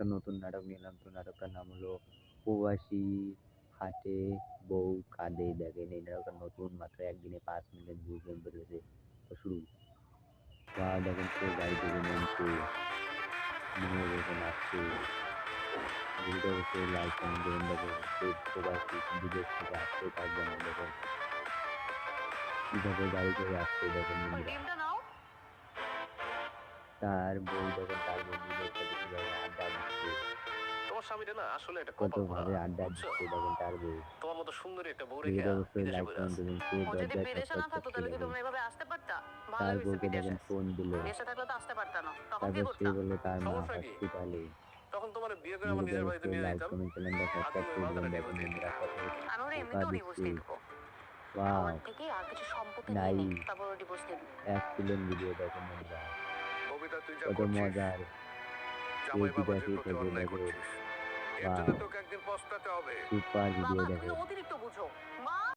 একটা নতুন নাটক নিলাম তো নাটকটার নাম হলো প্রবাসী হাটে বউ কাঁদে। দেখেন এই নাটকটা নতুন মাত্র একদিনে পাঁচ মিলিয়ন ভিউজ বেড়েছে তো শুরু। বা দেখেন সে গাড়ি থেকে নামছে। নিয়ে বসে নাচছে। ভিডিও বসে লাইক কমেন্ট দেবেন দেখেন সে প্রবাসী বিদেশ থেকে দেখেন কীভাবে গাড়ি করে আসছে। দেখেন তার বউ দেখেন তার বন্ধুদের সাথে তোমার না আসলে এটা কত ভাবে আড্ডা? দিচ্ছে দেখেন তার বউ। তোমার মতো সুন্দরী একটা বউ রেখে বিদেশে বসে আছে। ও যদি বিদেশে না থাকতো তাহলে কি তোমরা এভাবে আসতে পারতা? ভালো হয়েছে বিদেশে ফোন দিল দেশে থাকলে তো আসতে পারতা না। তখন কি সে তার মা হসপিটালে তখন তোমার বিয়ে করে আমার নিজের বাড়িতে নিয়ে কত আমি ওরা এমনিতেও ডিভোর্স দিয়ে দেবো। ওয়াও থেকে আর কিছু সম্পত্তি নাই। তারপর ডিভোর্স দিয়ে দিবো। এক সিলেন ভিডিও দেখেন বন্ধুরা কবিতা তুই যা জামাই অন্যায় করছিস। এর। জন্য তোকে একদিন পস্তাতে হবে সুপার ভিডিও